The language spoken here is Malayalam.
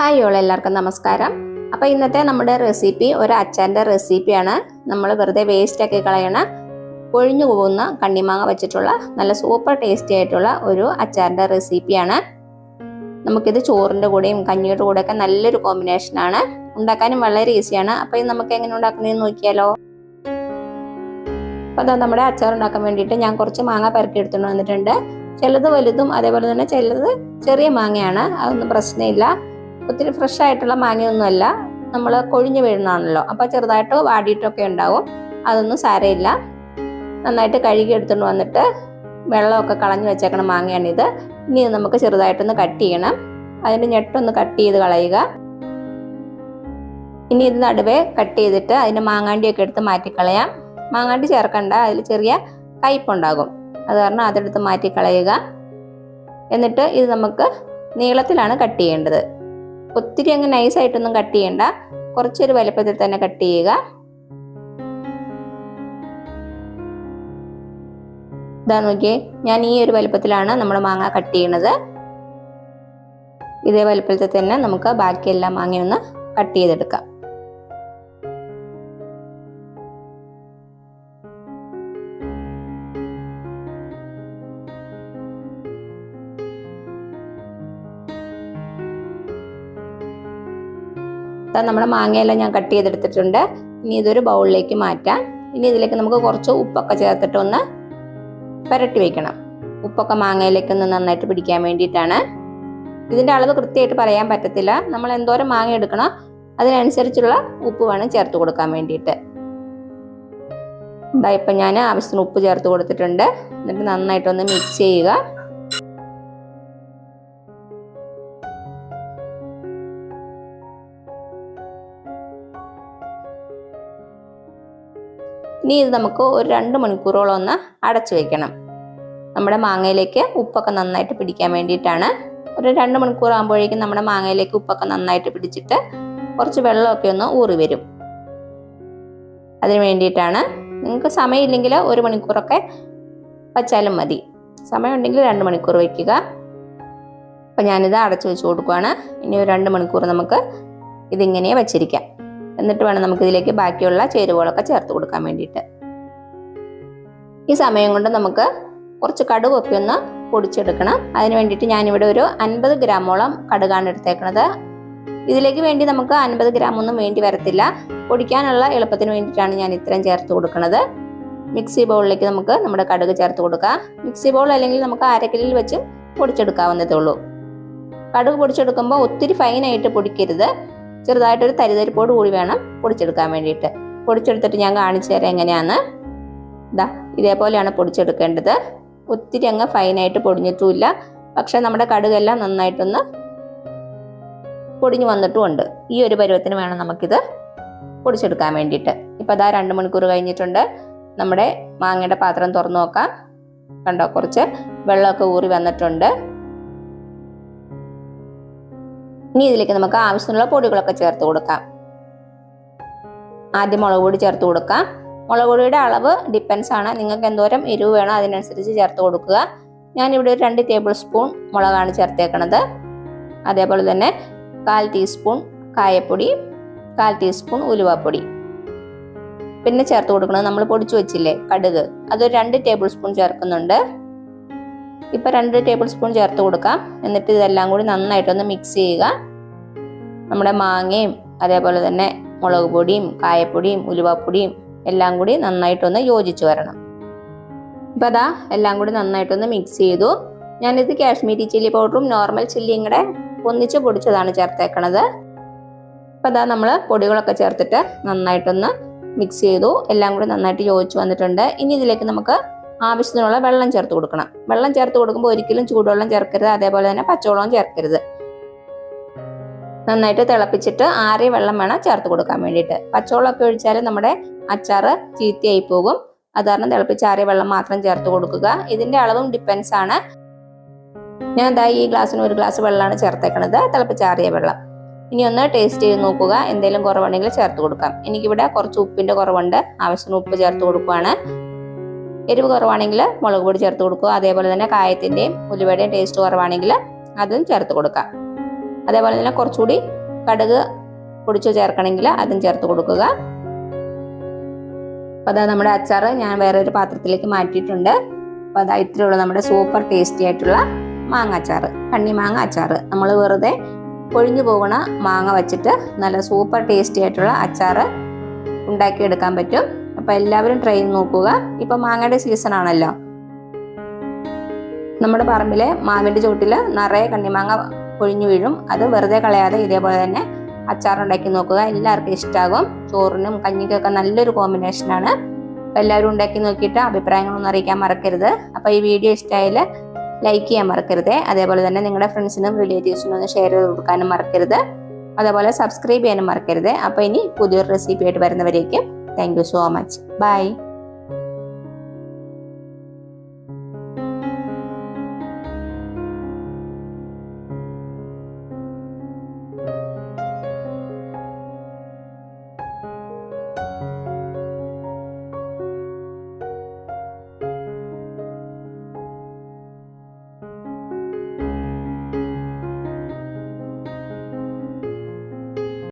ഹായ് ഓൾ എല്ലാവർക്കും നമസ്കാരം. അപ്പോൾ ഇന്നത്തെ നമ്മുടെ റെസിപ്പി ഒരു അച്ചാറിന്റെ റെസിപ്പിയാണ് നമ്മൾ വെറുതെ വേസ്റ്റ് ആക്കി കളയണ കൊഴിഞ്ഞു പോകുന്ന കണ്ണിമാങ്ങ വെച്ചിട്ടുള്ള നല്ല സൂപ്പർ ടേസ്റ്റി ആയിട്ടുള്ള ഒരു അച്ചാറിന്റെ റെസിപ്പിയാണ് നമുക്കിത് ചോറിന്റെ കൂടെയും കഞ്ഞിയുടെ കൂടെയൊക്കെ നല്ലൊരു കോമ്പിനേഷനാണ് ഉണ്ടാക്കാനും വളരെ ഈസിയാണ് അപ്പോൾ ഇത് നമുക്ക് എങ്ങനെ ഉണ്ടാക്കുന്നതെന്ന് നോക്കിയാലോ. അപ്പോൾ നമ്മുടെ അച്ചാർ ഉണ്ടാക്കാൻ വേണ്ടിയിട്ട് ഞാൻ കുറച്ച് മാങ്ങ പെരട്ടി എടുത്തുകൊണ്ട് വന്നിട്ടുണ്ട്. ചിലത് വലുതും അതേപോലെ തന്നെ ചിലത് ചെറിയ മാങ്ങയാണ്. അതൊന്നും പ്രശ്നമില്ല. ഒത്തിരി ഫ്രഷ് ആയിട്ടുള്ള മാനിയൊന്നുമല്ല നമ്മൾ കൊഴിഞ്ഞു വീഴുന്നതാണല്ലോ. അപ്പോൾ ചെറുതായിട്ട് വാടിയിട്ടൊക്കെ ഉണ്ടാവും. അതൊന്നും സാരമില്ല. നന്നായിട്ട് കഴുകി എടുത്തുകൊണ്ട് വന്നിട്ട് വെള്ളമൊക്കെ കളഞ്ഞു വെച്ചേക്കണ മാങ്ങയാണിത്. ഇനി നമുക്ക് ചെറുതായിട്ടൊന്ന് കട്ട് ചെയ്യണം. അതിന്റെ ഞെട്ടൊന്ന് കട്ട് ചെയ്ത് കളയുക. ഇനി ഇത് നടുവേ കട്ട് ചെയ്തിട്ട് അതിന്റെ മാങ്ങാണ്ടിയൊക്കെ എടുത്ത് മാറ്റിക്കളയാം. മാങ്ങാണ്ടി ചേർക്കണ്ട. അതിൽ ചെറിയ കയ്പുണ്ടാകും. അത് കാരണം അതെടുത്ത് മാറ്റിക്കളയുക. എന്നിട്ട് ഇത് നമുക്ക് നീളത്തിലാണ് കട്ട് ചെയ്യേണ്ടത്. ഒത്തിരി അങ്ങ് നൈസായിട്ടൊന്നും കട്ട് ചെയ്യണ്ട. കുറച്ചൊരു വലുപ്പത്തിൽ തന്നെ കട്ട് ചെയ്യുക. ഇതാ നോക്കിയേ ഞാൻ ഈ ഒരു വലുപ്പത്തിലാണ് നമ്മൾ മാങ്ങ കട്ട് ചെയ്യണത്. ഇതേ വലുപ്പത്തിൽ തന്നെ നമുക്ക് ബാക്കിയെല്ലാം മാങ്ങയൊന്ന് കട്ട് ചെയ്തെടുക്കാം. ഇതാ നമ്മുടെ മാങ്ങയെല്ലാം ഞാൻ കട്ട് ചെയ്തെടുത്തിട്ടുണ്ട്. ഇനി ഇതൊരു ബൗളിലേക്ക് മാറ്റാം. ഇനി ഇതിലേക്ക് നമുക്ക് കുറച്ച് ഉപ്പൊക്കെ ചേർത്തിട്ട് ഒന്ന് പുരട്ടി വെക്കണം. ഉപ്പൊക്കെ മാങ്ങയിലേക്ക് ഒന്ന് നന്നായിട്ട് പിടിക്കാൻ വേണ്ടിയിട്ടാണ്. ഇതിന്റെ അളവ് കൃത്യമായിട്ട് പറയാൻ പറ്റത്തില്ല. നമ്മൾ എന്തോരം മാങ്ങ എടുക്കണം അതിനനുസരിച്ചുള്ള ഉപ്പ് വേണം ചേർത്ത് കൊടുക്കാൻ വേണ്ടിയിട്ട്. ഇതാ ഇപ്പം ഞാൻ ആവശ്യത്തിന് ഉപ്പ് ചേർത്ത് കൊടുത്തിട്ടുണ്ട്. എന്നിട്ട് നന്നായിട്ടൊന്ന് മിക്സ് ചെയ്യുക. ഇനി ഇത് നമുക്ക് ഒരു രണ്ട് മണിക്കൂറോളം ഒന്ന് അടച്ചു വെക്കണം. നമ്മുടെ മാങ്ങയിലേക്ക് ഉപ്പൊക്കെ നന്നായിട്ട് പിടിക്കാൻ വേണ്ടിയിട്ടാണ്. ഒരു രണ്ട് മണിക്കൂർ ആകുമ്പോഴേക്കും നമ്മുടെ മാങ്ങയിലേക്ക് ഉപ്പൊക്കെ നന്നായിട്ട് പിടിച്ചിട്ട് കുറച്ച് വെള്ളമൊക്കെ ഒന്ന് ഊറി വരും. അതിന് വേണ്ടിയിട്ടാണ്. നിങ്ങൾക്ക് സമയമില്ലെങ്കിൽ ഒരു മണിക്കൂറൊക്കെ വച്ചാലും മതി. സമയമുണ്ടെങ്കിൽ രണ്ട് മണിക്കൂർ വയ്ക്കുക. അപ്പം ഞാനിത് അടച്ചു വെച്ച് കൊടുക്കുകയാണ് ഇനി ഒരു രണ്ട് മണിക്കൂർ നമുക്ക് ഇതിങ്ങനെ വച്ചിരിക്കാം. എന്നിട്ട് വേണം നമുക്ക് ഇതിലേക്ക് ബാക്കിയുള്ള ചേരുവകളൊക്കെ ചേർത്ത് കൊടുക്കാൻ വേണ്ടിയിട്ട്. ഈ സമയം കൊണ്ട് നമുക്ക് കുറച്ച് കടുകൊക്കെ ഒന്ന് പൊടിച്ചെടുക്കണം. അതിന് വേണ്ടിയിട്ട് ഞാനിവിടെ ഒരു അൻപത് ഗ്രാമോളം കടുകാണ് എടുത്തേക്കണത്. ഇതിലേക്ക് വേണ്ടി നമുക്ക് അൻപത് ഗ്രാം ഒന്നും വേണ്ടി വരത്തില്ല. പൊടിക്കാനുള്ള എളുപ്പത്തിന് വേണ്ടിയിട്ടാണ് ഞാൻ ഇത്രയും ചേർത്ത് കൊടുക്കുന്നത് മിക്സി ബൗളിലേക്ക് നമുക്ക് നമ്മുടെ കടുക് ചേർത്ത് കൊടുക്കാം. മിക്സി ബൗൾ അല്ലെങ്കിൽ നമുക്ക് അരക്കിലിൽ വെച്ച് പൊടിച്ചെടുക്കാവുന്നതേ ഉള്ളൂ. കടുക് പൊടിച്ചെടുക്കുമ്പോൾ ഒത്തിരി ഫൈനായിട്ട് പൊടിക്കരുത്. ചെറുതായിട്ടൊരു തരിതരിപ്പോട് കൂടി വേണം പൊടിച്ചെടുക്കാൻ വേണ്ടിയിട്ട്. പൊടിച്ചെടുത്തിട്ട് ഞാൻ കാണിച്ചു തരാം എങ്ങനെയാന്ന്. ഇതാ ഇതേപോലെയാണ് പൊടിച്ചെടുക്കേണ്ടത്. ഒത്തിരി അങ്ങ് ഫൈനായിട്ട് പൊടിഞ്ഞിട്ടുമില്ല. പക്ഷെ നമ്മുടെ കടുകെല്ലാം നന്നായിട്ടൊന്ന് പൊടിഞ്ഞു വന്നിട്ടുമുണ്ട്. ഈ ഒരു പരുവത്തിന് വേണം നമുക്കിത് പൊടിച്ചെടുക്കാൻ വേണ്ടിയിട്ട്. ഇപ്പം അതാ രണ്ട് മണിക്കൂർ കഴിഞ്ഞിട്ടുണ്ട്. നമ്മുടെ മാങ്ങയുടെ പാത്രം തുറന്നു നോക്കാം. കണ്ടോ കുറച്ച് വെള്ളമൊക്കെ ഊറി വന്നിട്ടുണ്ട്. ഇനി ഇതിലേക്ക് നമുക്ക് ആവശ്യമുള്ള പൊടികളൊക്കെ ചേർത്ത് കൊടുക്കാം. ആദ്യം മുളക് പൊടി ചേർത്ത് കൊടുക്കാം. മുളക് പൊടിയുടെ അളവ് ഡിപ്പെൻസ് ആണ്. നിങ്ങൾക്ക് എന്തോരം എരിവ് വേണം അതിനനുസരിച്ച് ചേർത്ത് കൊടുക്കുക. ഞാനിവിടെ ഒരു രണ്ട് ടേബിൾ സ്പൂൺ മുളകാണ് ചേർത്തേക്കണത്. അതേപോലെ തന്നെ കാൽ ടീസ്പൂൺ കായപ്പൊടി കാൽ ടീസ്പൂൺ ഉലുവാപ്പൊടി. പിന്നെ ചേർത്ത് കൊടുക്കുന്നത് നമ്മൾ പൊടിച്ചു വെച്ചില്ലേ കടുക്. അതൊരു രണ്ട് ടേബിൾ സ്പൂൺ ചേർക്കുന്നുണ്ട്. ഇപ്പൊ രണ്ട് ടേബിൾ സ്പൂൺ ചേർത്ത് കൊടുക്കാം. എന്നിട്ട് ഇതെല്ലാം കൂടി നന്നായിട്ടൊന്ന് മിക്സ് ചെയ്യുക. നമ്മുടെ മാങ്ങയും അതേപോലെ തന്നെ മുളക് പൊടിയും കായപ്പൊടിയും ഉലുവാപ്പൊടിയും എല്ലാം കൂടി നന്നായിട്ടൊന്ന് യോജിച്ച് വരണം. ഇപ്പം അതാ എല്ലാം കൂടി നന്നായിട്ടൊന്ന് മിക്സ് ചെയ്തു. ഞാനിത് കാശ്മീരി ചില്ലി പൗഡറും നോർമൽ ചില്ലിയും കൂടെ ഒന്നിച്ച് പൊടിച്ചതാണ് ചേർത്തേക്കണത്. അപ്പം അതാ നമ്മൾ പൊടികളൊക്കെ ചേർത്തിട്ട് നന്നായിട്ടൊന്ന് മിക്സ് ചെയ്തു. എല്ലാം കൂടി നന്നായിട്ട് യോജിച്ച് വന്നിട്ടുണ്ട്. ഇനി ഇതിലേക്ക് നമുക്ക് ആവശ്യത്തിനുള്ള വെള്ളം ചേർത്ത് കൊടുക്കണം. വെള്ളം ചേർത്ത് കൊടുക്കുമ്പോൾ ഒരിക്കലും ചൂടുവെള്ളം ചേർക്കരുത്. അതേപോലെ തന്നെ പച്ചവെള്ളവും ചേർക്കരുത്. നന്നായിട്ട് തിളപ്പിച്ചിട്ട് ആറിയ വെള്ളം വേണം ചേർത്ത് കൊടുക്കാൻ വേണ്ടിയിട്ട്. പച്ചവെള്ളമൊക്കെ ഒഴിച്ചാൽ നമ്മുടെ അച്ചാറ് ചീത്തയായി പോകും. അത് കാരണം തിളപ്പിച്ച് ആറിയ വെള്ളം മാത്രം ചേർത്ത് കൊടുക്കുക. ഇതിന്റെ അളവും ഡിപ്പെൻസ് ആണ്. ഞാൻ എന്താ ഈ ഗ്ലാസ്സിന് ഒരു ഗ്ലാസ് വെള്ളമാണ് ചേർത്തേക്കണത്. തിളപ്പിച്ചാറിയ വെള്ളം. ഇനി ഒന്ന് ടേസ്റ്റ് ചെയ്ത് നോക്കുക. എന്തെങ്കിലും കുറവുണ്ടെങ്കിൽ ചേർത്ത് കൊടുക്കാം. എനിക്കിവിടെ കുറച്ച് ഉപ്പിന്റെ കുറവുണ്ട്. ആവശ്യത്തിന് ഉപ്പ് ചേർത്ത് കൊടുക്കുകയാണ് എരിവ് കുറവാണെങ്കിൽ മുളക് പൊടി ചേർത്ത് കൊടുക്കുക. അതേപോലെ തന്നെ കായത്തിന്റെയും ഉലുവയുടെയും ടേസ്റ്റ് കുറവാണെങ്കിൽ അതും ചേർത്ത് കൊടുക്കുക. അതേപോലെ തന്നെ കുറച്ചുകൂടി കടുക് പൊടിച്ച് ചേർക്കണമെങ്കിൽ അതും ചേർത്ത് കൊടുക്കുക. അപ്പോൾ അതാ നമ്മുടെ അച്ചാർ ഞാൻ വേറെ ഒരു പാത്രത്തിലേക്ക് മാറ്റിയിട്ടുണ്ട്. അപ്പോൾ അതാ ഇത്രയുള്ള നമ്മുടെ സൂപ്പർ ടേസ്റ്റി ആയിട്ടുള്ള മാങ്ങ അച്ചാർ കണ്ണിമാങ്ങ അച്ചാർ നമ്മൾ വെറുതെ കൊഴിഞ്ഞു പോകുന്ന മാങ്ങ വച്ചിട്ട് നല്ല സൂപ്പർ ടേസ്റ്റി ആയിട്ടുള്ള അച്ചാർ ഉണ്ടാക്കിയെടുക്കാൻ പറ്റും. അപ്പോൾ എല്ലാവരും ട്രൈ ചെയ്ത് നോക്കുക. ഇപ്പം മാങ്ങയുടെ സീസൺ ആണല്ലോ. നമ്മുടെ പറമ്പിലെ മാവിന്റെ ചോട്ടിൽ നിറയെ കണ്ണിമാങ്ങ പൊഴിഞ്ഞു വീഴും. അത് വെറുതെ കളയാതെ ഇതേപോലെ തന്നെ അച്ചാർ ഉണ്ടാക്കി നോക്കുക. എല്ലാവർക്കും ഇഷ്ടമാകും ചോറിനും കഞ്ഞിക്കൊക്കെ നല്ലൊരു കോമ്പിനേഷനാണ് അപ്പോൾ എല്ലാവരും ഉണ്ടാക്കി നോക്കിയിട്ട് അഭിപ്രായങ്ങളൊന്നും അറിയിക്കാൻ മറക്കരുത്. അപ്പോൾ ഈ വീഡിയോ ഇഷ്ടമായാൽ ലൈക്ക് ചെയ്യാൻ മറക്കരുത്. അതേപോലെ തന്നെ നിങ്ങളുടെ ഫ്രണ്ട്സിനും റിലേറ്റീവ്സിനും ഒന്ന് ഷെയർ ചെയ്ത് കൊടുക്കാനും മറക്കരുത്. അതേപോലെ സബ്സ്ക്രൈബ് ചെയ്യാനും മറക്കരുത്. അപ്പോൾ ഇനി പുതിയൊരു റെസിപ്പി ആയിട്ട് വരുന്നവരേക്കും thank you so much bye